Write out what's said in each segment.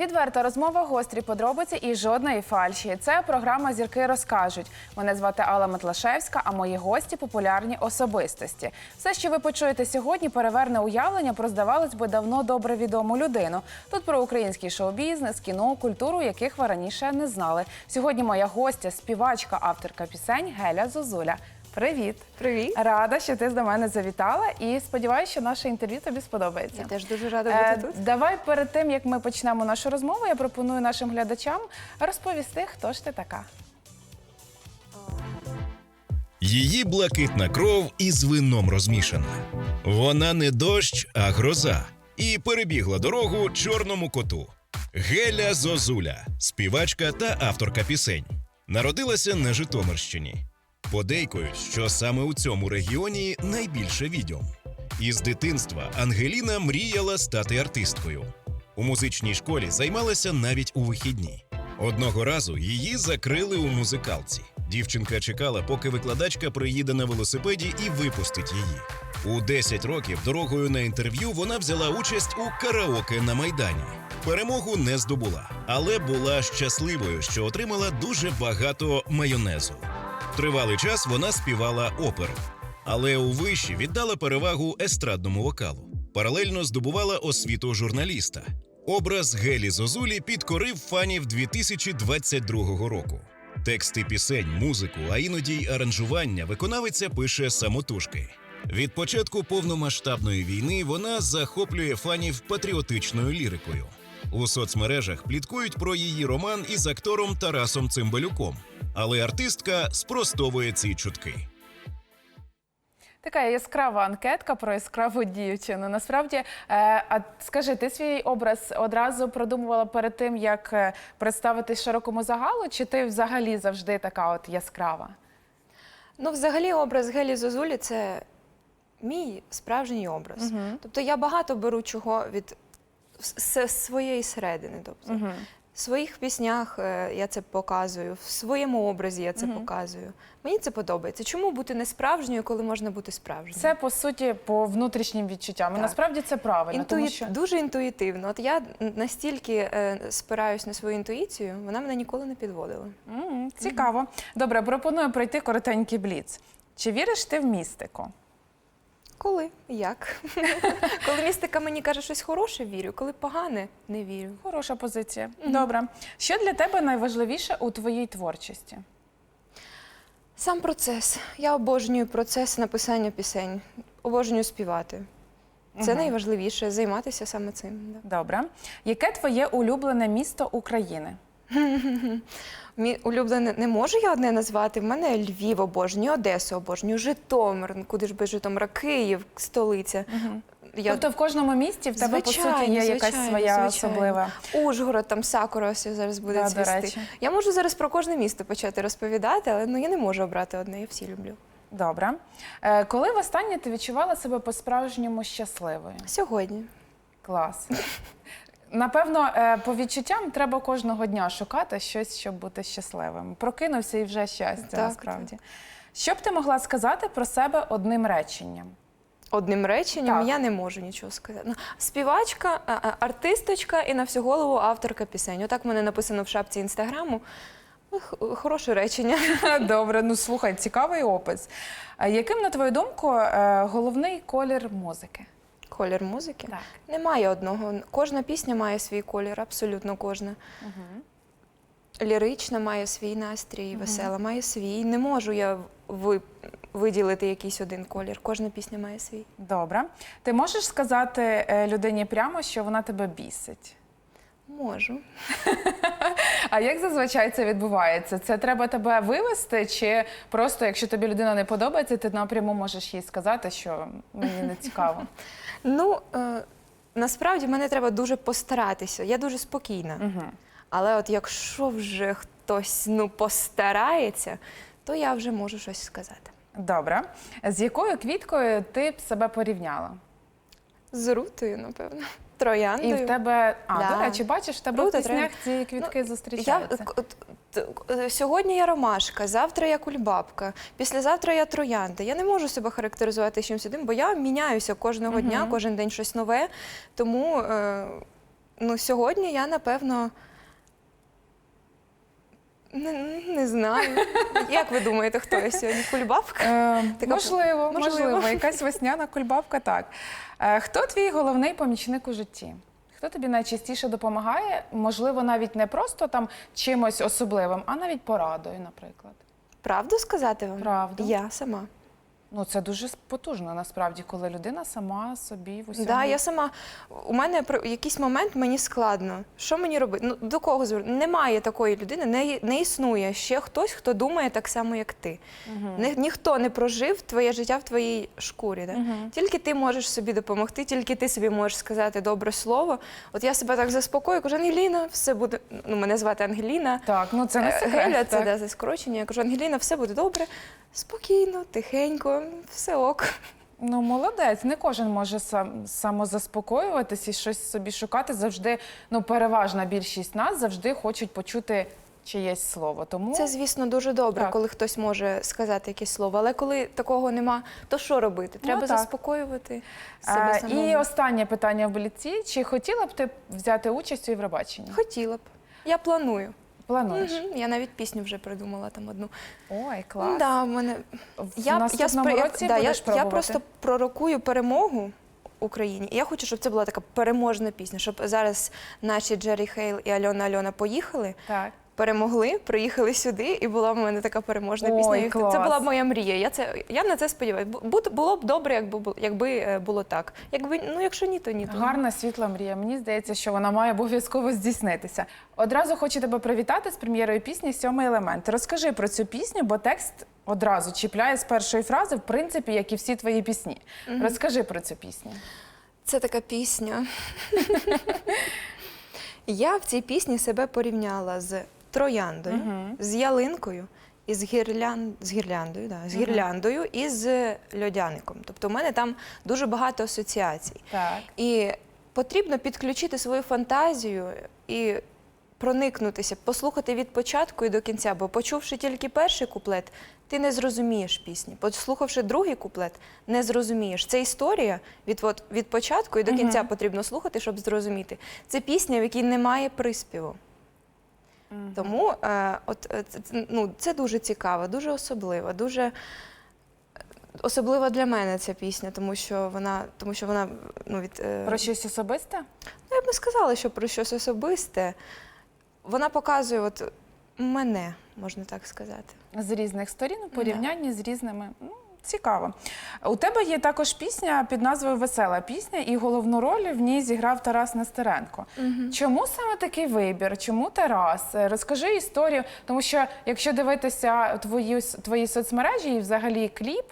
Відверта розмова, гострі подробиці і жодної фальші. Це програма Зірки розкажуть. Мене звати Алла Метлашевська, а мої гості популярні особистості. Все, що ви почуєте сьогодні, переверне уявлення про здавалось би давно добре відому людину. Тут про український шоу-бізнес, кіно, культуру, яких ви раніше не знали. Сьогодні моя гостя, співачка, авторка пісень Геля Зозуля. Привіт! Привіт. Рада, що ти до мене завітала, і сподіваюся, що наше інтерв'ю тобі сподобається. Я теж дуже рада Е, тут. Давай перед тим як ми почнемо нашу розмову, я пропоную нашим глядачам розповісти, хто ж ти така. Її блакитна кров із вином розмішана. Вона не дощ, а гроза. І перебігла дорогу чорному коту. Геля Зозуля, співачка та авторка пісень. Народилася на Житомирщині. Подейкують, що саме у цьому регіоні найбільше відьом. Із дитинства Ангеліна мріяла стати артисткою. У музичній школі займалася навіть у вихідні. Одного разу її закрили у музикалці. Дівчинка чекала, поки викладачка приїде на велосипеді і випустить її. У 10 років дорогою на інтерв'ю вона взяла участь у караоке на майдані. Перемогу не здобула, але була щасливою, що отримала дуже багато майонезу. Тривалий час вона співала оперу, але у виші віддала перевагу естрадному вокалу. Паралельно здобувала освіту журналіста. Образ Гелі Зозулі підкорив фанів 2022 року. Тексти пісень, музику, а іноді й аранжування виконавиця пише самотужки. Від початку повномасштабної війни вона захоплює фанів патріотичною лірикою. У соцмережах пліткують про її роман із актором Тарасом Цимбалюком, але артистка спростовує ці чутки. Така яскрава анкетка про яскраву дівчину. Насправді, е, а скажи, ти свій образ одразу продумувала перед тим, як е, представитись широкому загалу, чи ти взагалі завжди така от яскрава? Ну, взагалі, образ Гелі Зозулі це мій справжній образ. Тобто я багато беру чого від своєї середини. Тобто, в своїх піснях е, я це показую, в своєму образі я це показую. Мені це подобається. Чому бути не справжньою, коли можна бути справжньою? Це по суті по внутрішнім відчуттям. Так. насправді це правильно, тому Інтуї- що Дуже інтуїтивно. От я настільки е, спираюсь на свою інтуїцію, вона мене ніколи не підводила. М, цікаво. Добре, пропоную пройти коротенький бліц. Чи віриш ти в містику? Коли? Як? Коли містика мені каже щось хороше, вірю, коли погане, не вірю. Хороша позиція. Добре. Що для тебе найважливіше у твоїй творчості? Сам процес. Я обожнюю процес написання пісень, обожнюю співати. Це найважливіше займатися саме цим. Да. Добре. Яке твоє улюблене місто України? Мій улюблене не можу я одне назвати. В мене Львів обожнюю, Одесу обожнюю, Житомир. ну, Куди ж без Житомира? Київ, столиця. Я... Тобто в кожному місті в тебе по суті Звичайно, є якась своя звичайно. особлива. Ужгород, там Сакура ось зараз буде Да, цвісти. Я можу зараз про кожне місто почати розповідати, але ну я не можу обрати одне, я всі люблю. Добре. Е, коли востаннє ти відчувала себе по-справжньому щасливою? Сьогодні. Клас. Напевно, е, по відчуттям треба кожного дня шукати щось, щоб бути щасливим. Прокинувся і вже щастя, Так, насправді. Що б ти могла сказати про себе одним реченням? Одним реченням Так. я не можу нічого сказати. Ну, співачка, артисточка і на всю голову авторка пісень. Отак в мене написано в шапці інстаграму. Ну, Хороше речення. Добре, ну слухай, цікавий опис. Яким, на твою думку, е, головний колір музики? Колір музики. Так. Немає одного. Кожна пісня має свій колір, абсолютно кожна. Лірична має свій настрій, весела має свій. Не можу я ви, виділити якийсь один колір. Кожна пісня має свій. Добре. Ти можеш сказати е, людині прямо, що вона тебе бісить? Можу. А як зазвичай це відбувається? Це треба тебе вивести, чи просто, якщо тобі людина не подобається, ти напряму можеш їй сказати, що мені не цікаво. Ну, е, насправді мене треба дуже постаратися. Я дуже спокійна. Але от якщо вже хтось ну, постарається, то я вже можу щось сказати. Добре. З якою квіткою ти б себе порівняла? З рутою, напевно. І в тебе, а Да. до речі, бачиш, в тебе в Рута, піснях троянда. ці квітки Я, зустрічаються. е, сьогодні я ромашка, завтра я кульбабка, післязавтра я троянда. Я не можу себе характеризувати чимось одним, бо я міняюся кожного дня, кожен день щось нове. Тому е, Ну, сьогодні я, напевно. Не, не знаю. Як ви думаєте, хто я сьогодні? Кульбабка? Е, Така- можливо, можливо. можливо, якась весняна кульбабка, так. Е, хто твій головний помічник у житті? Хто тобі найчастіше допомагає? Можливо, навіть не просто там чимось особливим, а навіть порадою, наприклад. Правду сказати вам? Правду. Я сама. Ну, це дуже потужно насправді, коли людина сама собі в усьому. Да, я сама. У мене про якийсь момент мені складно. Що мені робити? Ну до кого звернути? Немає такої людини, не, не існує ще хтось, хто думає так само, як ти. Ні, ніхто не прожив твоє життя в твоїй шкурі. Да? Тільки ти можеш собі допомогти, тільки ти собі можеш сказати добре слово. От я себе так заспокою, кажу, Ангеліна, все буде. Ну, мене звати Ангеліна. Так, ну це не Е, секрет. Геля, це да, за скорочення. Я кажу, Ангеліна, все буде добре, спокійно, тихенько, все ок. Ну, молодець, не кожен може сам самозаспокоюватись і щось собі шукати. Завжди, ну, переважна більшість нас завжди хочуть почути чиєсь слово. Тому Це, звісно, дуже добре, Так. коли хтось може сказати якесь слово. Але коли такого нема, то що робити? Треба Ну, так. заспокоювати себе самому. і останнє питання в бліці: чи хотіла б ти взяти участь у Євробаченні? Хотіла б. Я планую. Плануєш? Мгм. Я навіть пісню вже придумала там одну. Ой, клас. Да, в мене... В я, наступному спри- році да, я, будеш я пробувати? просто пророкую перемогу Україні. І я хочу, щоб це була така переможна пісня, щоб зараз наші Джері Хейл і Альона Альона поїхали. Так. Перемогли, приїхали сюди, і була в мене така переможна Ой, пісня. Клас. Це була б моя мрія. Я це я на це сподіваюся. Було б добре, якби якби е, було так. Якби ну, якщо ні, то ні. То. Гарна світла мрія. Мені здається, що вона має обов'язково здійснитися. Одразу хочу тебе привітати з прем'єрою пісні Сьомий елемент. Розкажи про цю пісню, бо текст одразу чіпляє з першої фрази, в принципі, як і всі твої пісні. Розкажи про цю пісню. Це така пісня. Я в цій пісні себе порівняла з трояндою, з ялинкою і з, гірлян... з гірляндою, да, з гірляндою і з льодяником. Тобто у мене там дуже багато асоціацій. Так. І потрібно підключити свою фантазію і проникнутися, послухати від початку і до кінця, бо почувши тільки перший куплет, ти не зрозумієш пісні. Послухавши другий куплет, не зрозумієш. Це історія від, от, від початку і до кінця потрібно слухати, щоб зрозуміти. Це пісня, в якій немає приспіву. Тому е, от, е, це, ну, це дуже цікаво, дуже особливо, дуже е, особлива для мене ця пісня, тому що вона, тому що вона ну, від, е, Про щось особисте? Ну, я б не сказала, що про щось особисте. Вона показує от мене, можна так сказати. З різних сторін у порівнянні з різними. Ну, Цікаво. У тебе є також пісня під назвою Весела пісня, і головну роль в ній зіграв Тарас Нестеренко. Чому саме такий вибір? Чому Тарас? Розкажи історію, тому що якщо дивитися твої, твої соцмережі і взагалі кліп,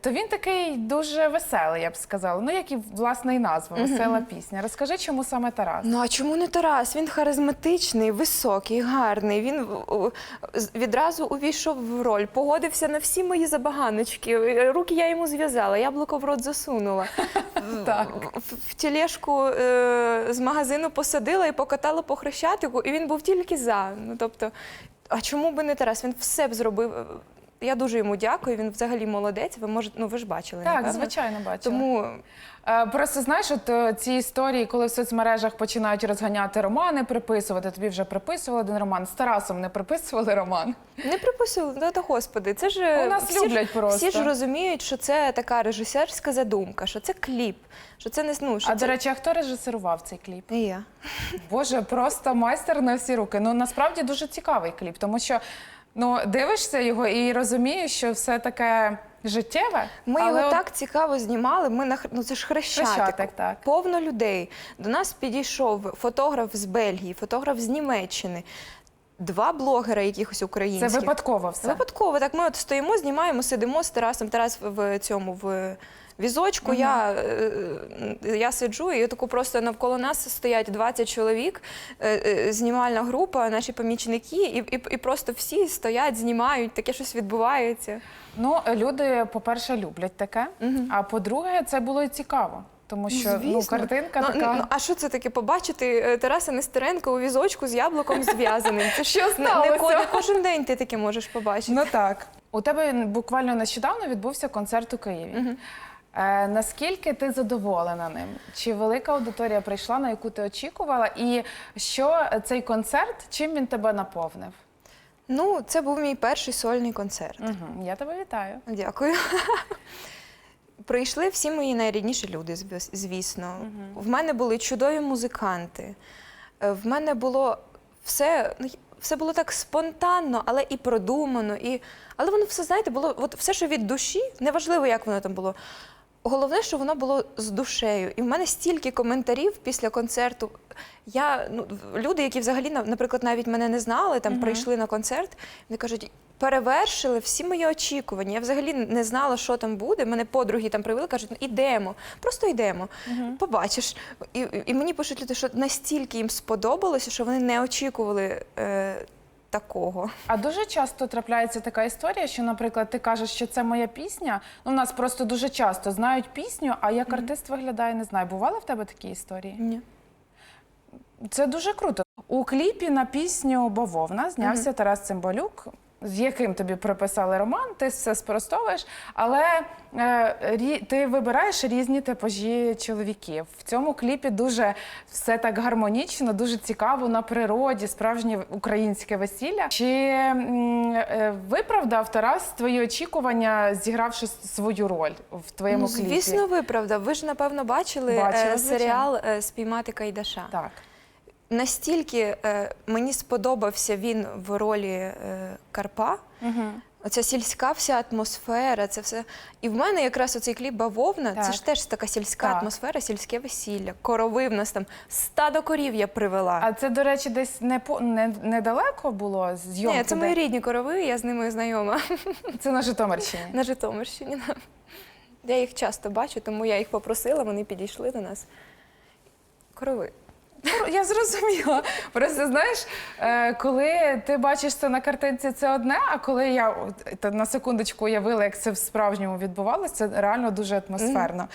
то він такий дуже веселий, я б сказала. Ну, як і власне і назва Весела пісня. Розкажи, чому саме Тарас? Ну а чому не Тарас? Він харизматичний, високий, гарний. Він відразу увійшов в роль, погодився на всі мої забаганочки. Руки я йому зв'язала, яблуко в рот засунула. Так. В, тілешку е, з магазину посадила і покатала по хрещатику, і він був тільки за. Ну тобто, а чому би не Тарас? Він все б зробив. Я дуже йому дякую. Він взагалі молодець. Ви можете, ну ви ж бачили. Так, напевно. звичайно, бачила. Тому Е, Просто знаєш, от е, ці історії, коли в соцмережах починають розганяти романи, приписувати. Тобі вже приписували один роман. З Тарасом не приписували роман. Не приписували, ну та господи, це ж У нас всі люблять ж, просто. Всі ж розуміють, що це така режисерська задумка, що це кліп, що це не ну, що А це... до речі, а хто режисерував цей кліп? І я. Боже, просто майстер на всі руки. Ну насправді дуже цікавий кліп, тому що ну дивишся його і розумієш, що все таке життєве. Ми але його от так цікаво знімали. Ми на Хр- ну це ж хрещатик, Хрещатик, так. повно людей. До нас підійшов фотограф з Бельгії, фотограф з Німеччини, два блогера якихось це українських. випадково все. Випадково, так ми от стоїмо, знімаємо, сидимо з Тарасом. Тарас в цьому в візочку. Я, е, е, я сиджу, і таку просто навколо нас стоять 20 чоловік, е, знімальна група, наші помічники, і, і, і просто всі стоять, знімають, таке щось відбувається. Ну люди, по-перше, люблять таке. А по-друге, це було і цікаво, тому що ну, картинка ну, така. Ну, а що це таке? Побачити Тараса Нестеренка у візочку з яблуком зв'язаним? Це Що не, не, не кожен день ти таке можеш побачити. Ну так. У тебе буквально нещодавно відбувся концерт у Києві. Е, наскільки ти задоволена ним? Чи велика аудиторія прийшла, на яку ти очікувала? І що цей концерт, чим він тебе наповнив? Ну, це був мій перший сольний концерт. Угу. Я тебе вітаю. Дякую. Прийшли всі мої найрідніші люди, звіс- звісно. В мене були чудові музиканти. Е, В мене було все, ну, все було так спонтанно, але і продумано. І... Але воно все, знаєте, було от все, що від душі, неважливо, як воно там було. Головне, що воно було з душею. І в мене стільки коментарів після концерту. Я, ну, люди, які взагалі, на- наприклад, навіть мене не знали, там прийшли на концерт, вони кажуть, перевершили всі мої очікування. Я взагалі не знала, що там буде. Мене подруги там привели, кажуть, ну ідемо, просто йдемо. Побачиш. І, і мені пишуть люди, що настільки їм сподобалося, що вони не очікували е, такого. А дуже часто трапляється така історія, що, наприклад, ти кажеш, що це моя пісня. Ну, у нас просто дуже часто знають пісню, а як артист виглядає, не знаю. Бували в тебе такі історії? Ні. Це дуже круто. У кліпі на пісню Бавовна знявся Тарас Цимбалюк, з яким тобі приписали роман, ти все спростовуєш, але е, ти вибираєш різні типажі чоловіків. В цьому кліпі дуже все так гармонічно, дуже цікаво на природі, справжнє українське весілля. Чи е, виправдав Тарас твої очікування, зігравши свою роль в твоєму Ну, кліпі? звісно, виправдав. Ви ж, напевно, бачили е, звичайно. серіал е, Спіймати Кайдаша. Так. Настільки е, мені сподобався він в ролі е, Карпа. Угу. Оця сільська вся атмосфера, це все. І в мене якраз оцей кліп Бавовна, Так. це ж теж така сільська Так. атмосфера, сільське весілля. Корови в нас там стадо корів я привела. А це, до речі, десь не по не, недалеко було зйомки? Ні, це де- мої рідні корови, я з ними знайома Це на Житомирщині. на Житомирщині. Я їх часто бачу, тому я їх попросила, вони підійшли до нас. Корови. Ну, Я зрозуміла. Просто знаєш, е, коли ти бачиш це на картинці, це одне. А коли я на секундочку уявила, як це в справжньому відбувалося, це реально дуже атмосферно.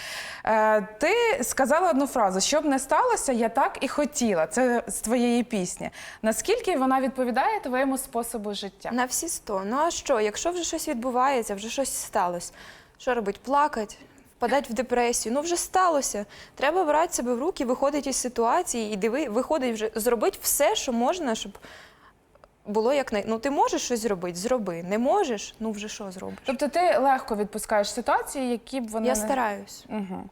Е, Ти сказала одну фразу: що б не сталося, я так і хотіла. Це з твоєї пісні. Наскільки вона відповідає твоєму способу життя? На всі сто. Ну а що, якщо вже щось відбувається, вже щось сталося, що робить? Плакать, впадать в депресію. Ну вже сталося. Треба брати себе в руки, виходити із ситуації і диви, виходить вже зробити все, що можна, щоб було як най... Ну ти можеш щось зробити, зроби. Не можеш, ну вже що зробиш? Тобто ти легко відпускаєш ситуації, які б вони Я не- стараюсь. Угу.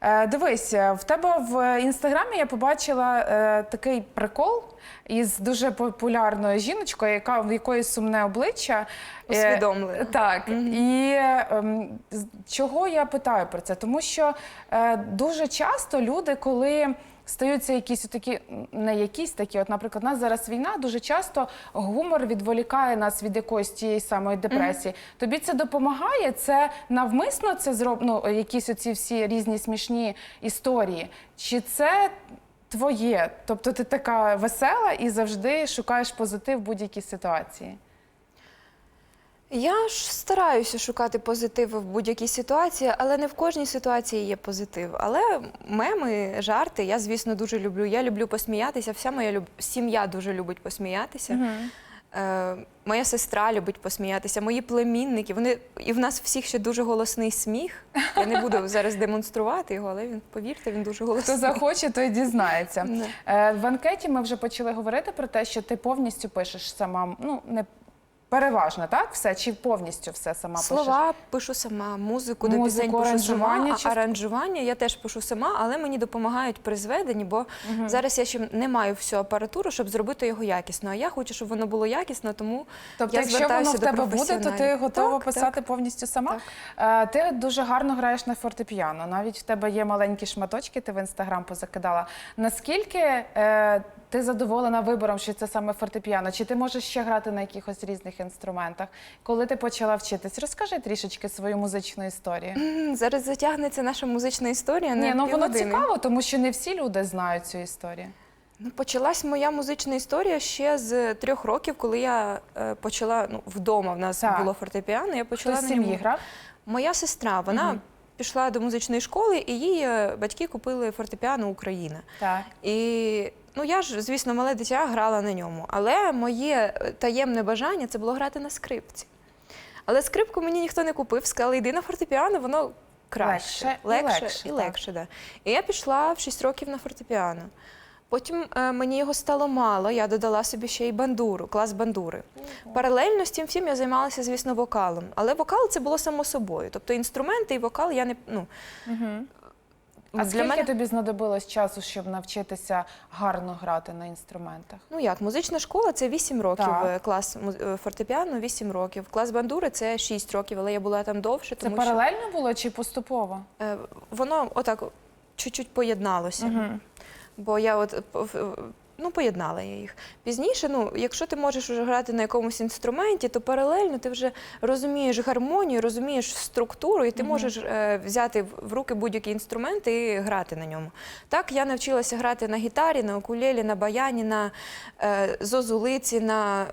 Е, дивись, е, в тебе в інстаграмі я побачила е, такий прикол із дуже популярною жіночкою, яка в якої сумне обличчя. Е, Усвідомлено. так, і е, ем, з- чого я питаю про це? Тому що е, дуже часто люди, коли стаються якісь такі, не якісь такі, от, наприклад, у нас зараз війна, дуже часто гумор відволікає нас від якоїсь тієї самої депресії. Тобі це допомагає? Це навмисно це зроб... ну, якісь оці всі різні смішні історії? Чи це твоє? Тобто ти така весела і завжди шукаєш позитив в будь-якій ситуації? Я ж стараюся шукати позитив в будь-якій ситуації, але не в кожній ситуації є позитив. Але меми, жарти, я, звісно, дуже люблю. Я люблю посміятися. Вся моя люб... сім'я дуже любить посміятися. Е, моя сестра любить посміятися, мої племінники. Вони і в нас всіх ще дуже голосний сміх. Я не буду зараз демонструвати його, але він, повірте, він дуже Хто захоче, той дізнається. Е, В анкеті ми вже почали говорити про те, що ти повністю пишеш сама. Ну не переважно, так? Все чи повністю все сама пишеш? Слова пишу сама, музику до Музику, пісень пишу сама, аранжування а чи- аранжування я теж пишу сама, але мені допомагають при зведенні, бо зараз я ще не маю всю апаратуру, щоб зробити його якісно. А я хочу, щоб воно було якісно, тому Тобто, я якщо звертаюся воно в до тебе буде, то ти професіоналів. готова Так, писати повністю сама. Е, Ти дуже гарно граєш на фортепіано. Навіть в тебе є маленькі шматочки, ти в інстаграм позакидала. Наскільки е, ти задоволена вибором, що це саме фортепіано? Чи ти можеш ще грати на якихось різних інструментах? Коли ти почала вчитись, розкажи трішечки свою музичну історію. Зараз затягнеться наша музична історія. Ні, ну воно цікаво, тому що не всі люди знають цю історію. Ну, почалась моя музична історія ще з трьох років, коли я е, почала ну, вдома. В нас Так. було фортепіано. Я почала з на ньому. грав? Моя сестра, вона пішла до музичної школи, і їй е, батьки купили фортепіано Україна. Так. І ну я ж, звісно, мале дитя грала на ньому. Але моє е, таємне бажання це було грати на скрипці. Але скрипку мені ніхто не купив, сказали, йди на фортепіано, воно краще. Легше і легше, легше, і легше, да. І я пішла в 6 років на фортепіано. Потім е, мені його стало мало, я додала собі ще й бандуру, клас бандури. Паралельно з тим всім я займалася, звісно, вокалом. Але вокал це було само собою. Тобто інструменти і вокал я не. Ну, А для скільки мене, тобі знадобилось часу, щоб навчитися гарно грати на інструментах? ну як, музична школа це 8 років, Так. е, клас е, фортепіано 8 років. Клас бандури це 6 років, але я була там довше, Це тому паралельно було чи поступово? е, воно отак чуть-чуть поєдналося. Бо я от ну, поєднала я їх. Пізніше, ну, якщо ти можеш вже грати на якомусь інструменті, то паралельно ти вже розумієш гармонію, розумієш структуру, і ти можеш е, взяти в- руки будь-який інструмент і грати на ньому. Так, я навчилася грати на гітарі, на укулелі, на баяні, на е, зозулиці, на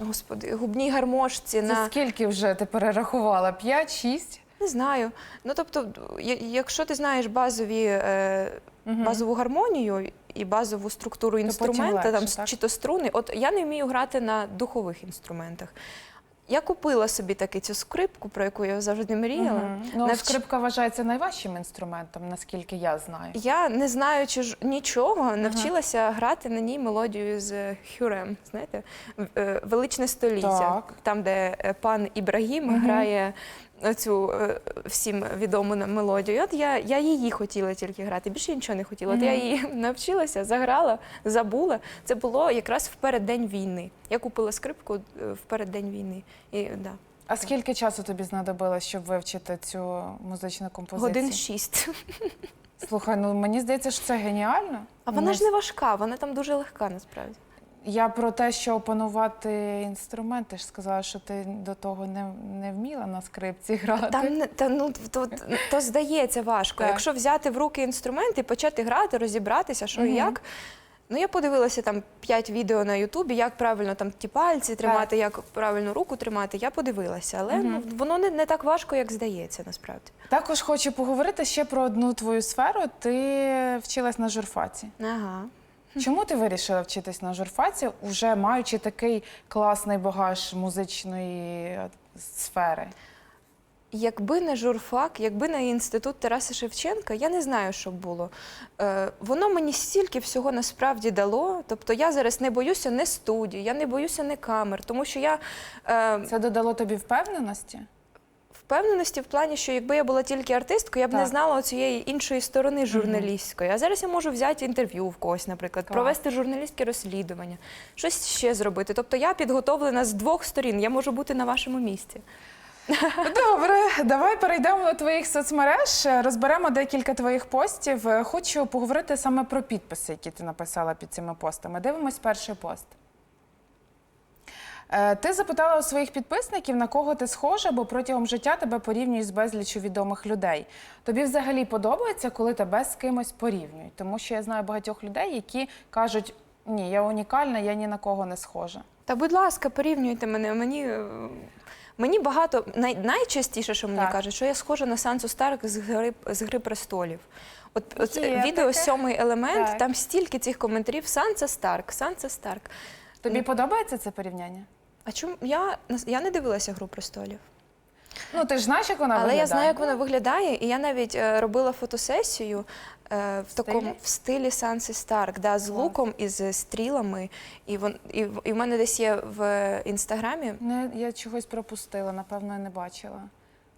господи, губній гармошці. Це на... скільки вже ти перерахувала? П'ять, шість? Не знаю. Ну тобто, якщо ти знаєш базові, е, базову гармонію і базову структуру потім інструмента, там легше, чи то струни, от я не вмію грати на духових інструментах. Я купила собі таки цю скрипку, про яку я завжди мріяла. Мгм. Ну, Навч- скрипка вважається найважчим інструментом, наскільки я знаю. Я, не знаючи ж нічого, навчилася грати на ній мелодію з Хюрем. Знаєте, е, величне століття, Так. там, де е, пан Ібрагім грає цю всім відому мелодію. От я, я її хотіла тільки грати, більше я нічого не хотіла. От я її навчилася, заграла, забула. Це було якраз в переддень війни. Я купила скрипку е, в переддень війни. І, да. А скільки часу тобі знадобилось, щоб вивчити цю музичну композицію? Годин шість. Слухай, ну мені здається, що це геніально. А вона ж не важка, вона там дуже легка насправді. Я про те, що опанувати інструмент, ти ж сказала, що ти до того не, не вміла на скрипці грати. Там та ну то, то здається важко. Так. Якщо взяти в руки інструмент і почати грати, розібратися, що і як. Ну, я подивилася там п'ять відео на Ютубі, як правильно там ті пальці тримати, як правильно руку тримати. Я подивилася, але ну, воно не, не так важко, як здається, насправді. Також хочу поговорити ще про одну твою сферу. Ти вчилась на журфаці. Ага. Чому ти вирішила вчитись на журфаці, уже маючи такий класний багаж музичної е, сфери? Якби не журфак, якби не інститут Тараса Шевченка, я не знаю, що б було. Е, воно мені стільки всього насправді дало. Тобто я зараз не боюся не студій, я не боюся не камер, тому що я е, Це додало тобі впевненості? Впевненості в плані, що якби я була тільки артисткою, я б не знала цієї іншої сторони журналістської. А зараз я можу взяти інтерв'ю в когось, наприклад, Клас. провести журналістське розслідування, щось ще зробити. Тобто я підготовлена з двох сторін, я можу бути на вашому місці. Добре, давай перейдемо до твоїх соцмереж. Розберемо декілька твоїх постів. Е, Хочу поговорити саме про підписи, які ти написала під цими постами. Дивимось перший пост. Е, Ти запитала у своїх підписників, на кого ти схожа, бо протягом життя тебе порівнюють з безліччю відомих людей. Тобі взагалі подобається, коли тебе з кимось порівнюють? Тому що я знаю багатьох людей, які кажуть: ні, я унікальна, я ні на кого не схожа. Та, будь ласка, порівнюйте мене. Мені, е, мені багато най, найчастіше, що мені Так. кажуть, що я схожа на Сансу Старк з гри з гри престолів. От, от Є відео таке. сьомий елемент, Так. там стільки цих коментарів. Санса Старк, Санса Старк. Тобі подобається це порівняння? А чому я, я не дивилася гру престолів? Ну, ти ж знаєш, як вона Але виглядає? я знаю, як вона виглядає, і я навіть е, робила фотосесію е, в такому стилі? в стилі Санси Старк, да, з луком і з стрілами. І вон і, і в мене десь є в інстаграмі. Не, я чогось пропустила, напевно, я не бачила.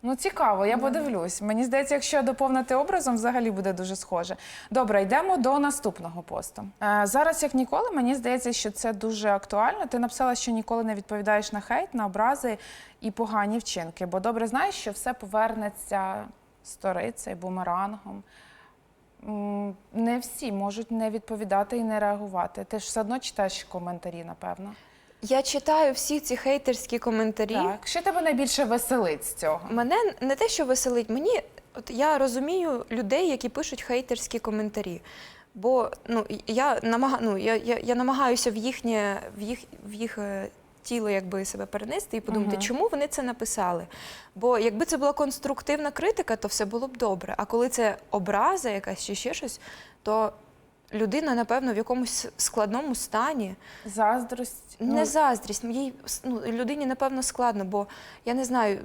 Ну, цікаво, я подивлюсь. Мені здається, якщо доповнити образом, взагалі буде дуже схоже. Добре, йдемо до наступного посту. Е, зараз, як ніколи, мені здається, що це дуже актуально. Ти написала, що ніколи не відповідаєш на хейт, на образи і погані вчинки, бо добре знаєш, що все повернеться сторицею, бумерангом. М, Не всі можуть не відповідати і не реагувати. Ти ж все одно читаєш коментарі, напевно. Я читаю всі ці хейтерські коментарі. Так, що тебе найбільше веселить з цього? Мене не те, що веселить, мені от я розумію людей, які пишуть хейтерські коментарі. Бо ну я намага, ну, я, я, я намагаюся в їхнє в їх в їх е, тіло якби себе перенести і подумати, Мгм. чому вони це написали. Бо якби це була конструктивна критика, то все було б добре. А коли це образа якась чи ще щось, то людина, напевно, в якомусь складному стані. Заздрість. Не заздрість, їй ну, людині, напевно, складно, бо я не знаю,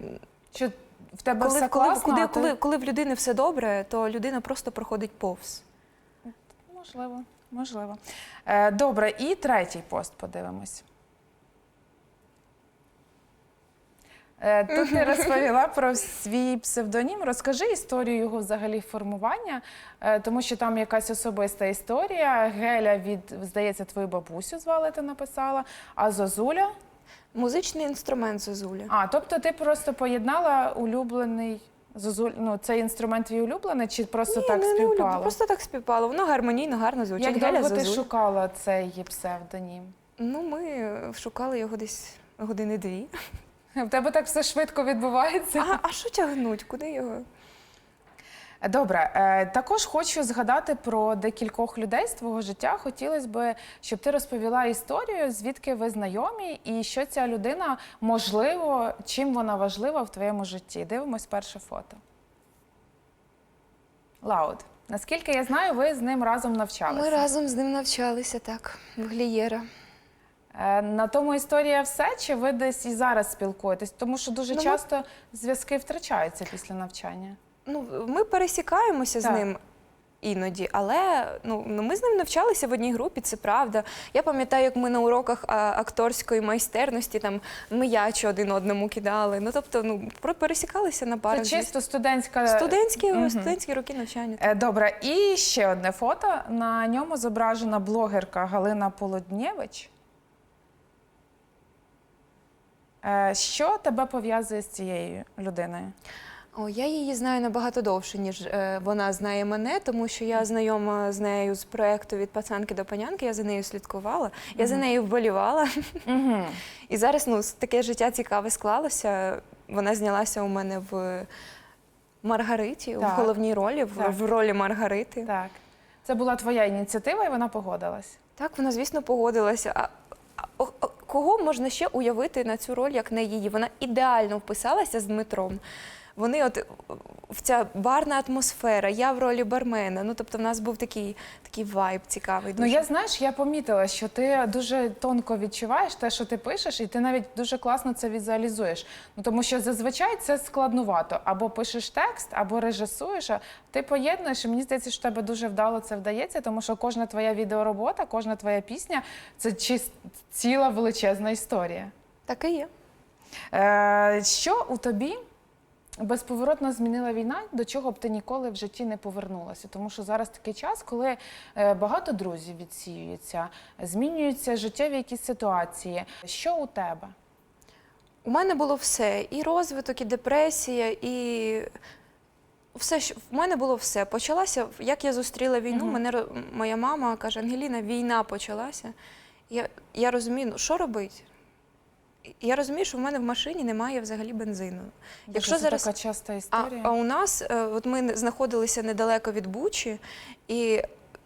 Чи В тебе Коли, все коли, класно, коли, а ти- коли, коли в людини все добре, то людина просто проходить повз. Можливо, можливо. Е, добре, і третій пост подивимось. Тут ти розповіла про свій псевдонім. Розкажи історію його взагалі формування, е, тому що там якась особиста історія. Геля від, здається, твою бабусю звали, ти написала, а Зозуля. Музичний інструмент Зозуля. А, тобто ти просто поєднала улюблений Зозуль, ну, цей інструмент твій улюблений, чи просто так не, не люблю, просто так співпало. Воно гармонійно, гарно звучить. Як Геля довго ти шукала цей псевдонім? Ну, ми е, шукали його десь години дві. В тебе так все швидко відбувається. А, а що тягнуть? Куди його? Добре, е, також хочу згадати про декількох людей з твого життя. Хотілося б, щоб ти розповіла історію, звідки ви знайомі, і що ця людина можливо, чим вона важлива в твоєму житті. Дивимось перше фото. Лауд. Наскільки я знаю, ви з ним разом навчалися. Ми разом з ним навчалися так, в Глієра. Е, На тому історія все, чи ви десь і зараз спілкуєтесь? Тому що дуже Ну, ми- часто зв'язки втрачаються після навчання. Ну, ми пересікаємося Так. з ним іноді, але ну, ну, ми з ним навчалися в одній групі, це правда. Я пам'ятаю, як ми на уроках акторської майстерності там м'ячі один одному кидали. Ну, тобто, ну, про- пересікалися на Це чисто студентська Студентські, Мгм. студентські роки навчання. Е, Добре, і ще одне фото. На ньому зображена блогерка Галина Полуднєвич. Е, Що тебе пов'язує з цією людиною? О, я її знаю набагато довше, ніж е, вона знає мене, тому що я знайома з нею з проекту від пацанки до панянки. Я за нею слідкувала, я за нею вболівала. Угу. І зараз ну, таке життя цікаве склалося. Вона знялася у мене в Маргариті, в головній ролі, в, в ролі Маргарити. Так. Це була твоя ініціатива, і вона погодилась. Так, вона, звісно, погодилася. А, кого можна ще уявити на цю роль, як не її? Вона ідеально вписалася з Дмитром. Вони от в ця барна атмосфера, я в ролі бармена. Ну тобто, в нас був такий, такий вайб цікавий. Ну я знаєш, я помітила, що ти дуже тонко відчуваєш те, що ти пишеш, і ти навіть дуже класно це візуалізуєш. Ну тому що зазвичай це складнувато. Або пишеш текст, або режисуєш. А ти поєднуєш, і мені здається, що тебе дуже вдало це вдається, тому що кожна твоя відеоробота, кожна твоя пісня це чис- ціла величезна історія. Так і є. Е, що у тобі безповоротно змінила війна, до чого б ти ніколи в житті не повернулася? Тому що зараз такий час, коли е, багато друзів відсіюються, змінюються життєві якісь ситуації. Що у тебе? У мене було все: і розвиток, і депресія, і все, що в мене було все. Почалася, як я зустріла війну, Мгм. мене моя мама каже: Ангеліна, війна почалася. Я, я розумію, ну що робити? Я розумію, що в мене в машині немає взагалі бензину. Якщо це зараз така часта історія. а у нас, е, от ми знаходилися недалеко від Бучі, і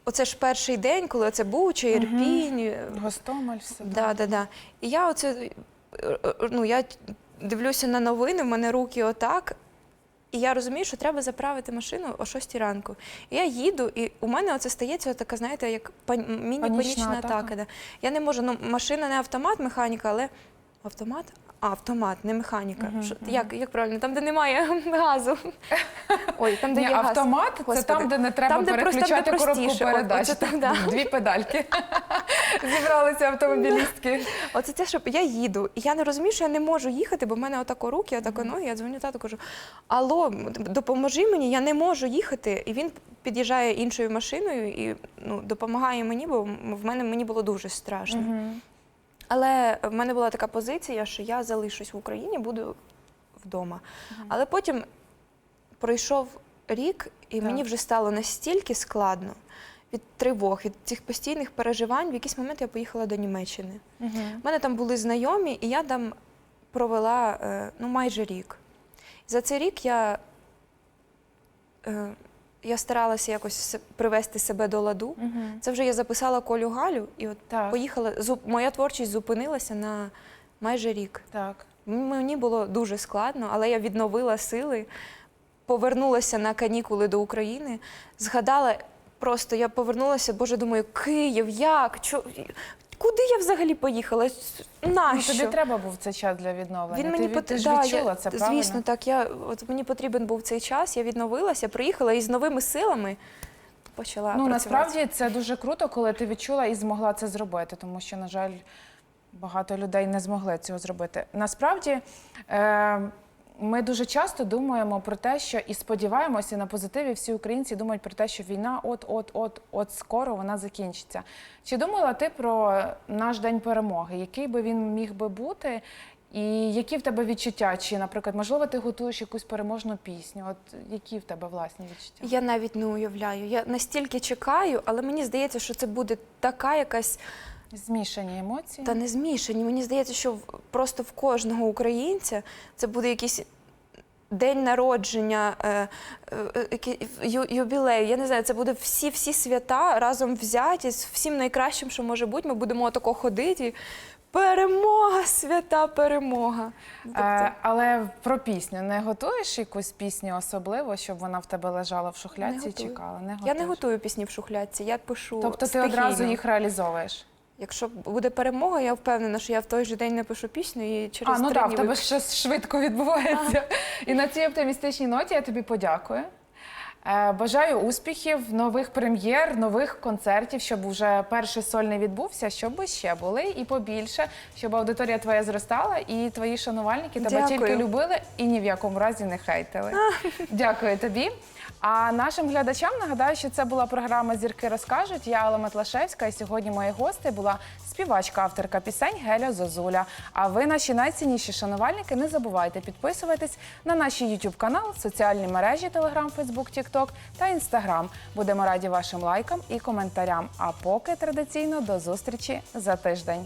оце ж перший день, коли це Буча, Ірпінь, е, Гостомель, все Да, да, да. І я оце е, ну, я дивлюся на новини, в мене руки отак. І я розумію, що треба заправити машину о 6 ранку. І я їду, і у мене оце стається така, знаєте, як пан- міні-панічна атака. атака. Да. Я не можу, ну машина не автомат, механіка, але автомат? А, автомат, не механіка. Що. Як, як правильно? Там, де немає газу. Ой, там, де Ні, є газ. автомат це Господи. там, де не треба Там, де просто, переключати де коробку простіше. О, передач. оце так, да. Дві педальки. Зібралися автомобілістки. Оце те, що я їду, і я не розумію, що я не можу їхати, бо в мене отако руки, отако ноги. Я дзвоню тату, кажу: Алло, допоможи мені, я не можу їхати. І він під'їжджає іншою машиною і ну, допомагає мені, бо в мене мені було дуже страшно. Але в мене була така позиція, що я залишусь в Україні, буду вдома. Але потім пройшов рік, і Так. мені вже стало настільки складно від тривог, від цих постійних переживань. В якийсь момент я поїхала до Німеччини. Мгм. У мене там були знайомі, і я там провела е, ну, майже рік. За цей рік я, е, я старалася якось привести себе до ладу. Мгм. Це вже я записала Колю Галю, і от Так, поїхала. зуп- моя творчість зупинилася на майже рік. так. Мені було дуже складно, але я відновила сили, повернулася на канікули до України, згадала. Просто я повернулася, боже, думаю, Київ, як? Чо? Куди я взагалі поїхала? С- Ну, тобі треба був цей час для відновлення. Він мені від- пот- ти ж відчула я, це, правильно? Звісно, так. Я, от мені потрібен був цей час, я відновилася, приїхала і з новими силами почала. Ну працювати. насправді це дуже круто, коли ти відчула і змогла це зробити, тому що, на жаль, багато людей не змогли цього зробити. Насправді. Е- ми дуже часто думаємо про те, що і сподіваємося на позитиві. Всі українці думають про те, що війна от, от, от, от скоро вона закінчиться. Чи думала ти про наш день перемоги? Який би він міг би бути? І які в тебе відчуття? Чи, наприклад, можливо, ти готуєш якусь переможну пісню? От які в тебе власні відчуття? Я навіть не уявляю. Я настільки чекаю, але мені здається, що це буде така якась Змішані емоції. та не змішані. Мені здається, що просто в кожного українця це буде якийсь. День народження, е, е, е, юбілей. Я не знаю, це буде всі всі свята разом взяті з всім найкращим, що може бути. Ми будемо отако ходити. Перемога, свята перемога. Тобто, але про пісню не готуєш якусь пісню особливо, щоб вона в тебе лежала в шухлядці і чекала? Не я не готую пісні в шухлядці, я пишу. Тобто ти одразу їх реалізовуєш? Якщо буде перемога, я впевнена, що я в той же день напишу пісню і через а, ну три так, в дні тебе випущу. щось швидко відбувається. І на цій оптимістичній ноті я тобі подякую. Е, Бажаю успіхів, нових прем'єр, нових концертів, щоб уже перший сольний відбувся, щоб ще були і побільше, щоб аудиторія твоя зростала, і твої шанувальники тебе Дякую. тільки любили і ні в якому разі не хейтили. Дякую тобі. А нашим глядачам нагадаю, що це була програма Зірки розкажуть. Я Алла Матлашевська, і сьогодні моєю гостею була співачка, авторка пісень Геля Зозуля. А ви, наші найцінніші шанувальники, не забувайте підписуватись на наші YouTube канал, соціальні мережі Telegram, Facebook, TikTok та Instagram. Будемо раді вашим лайкам і коментарям. А поки традиційно до зустрічі за тиждень.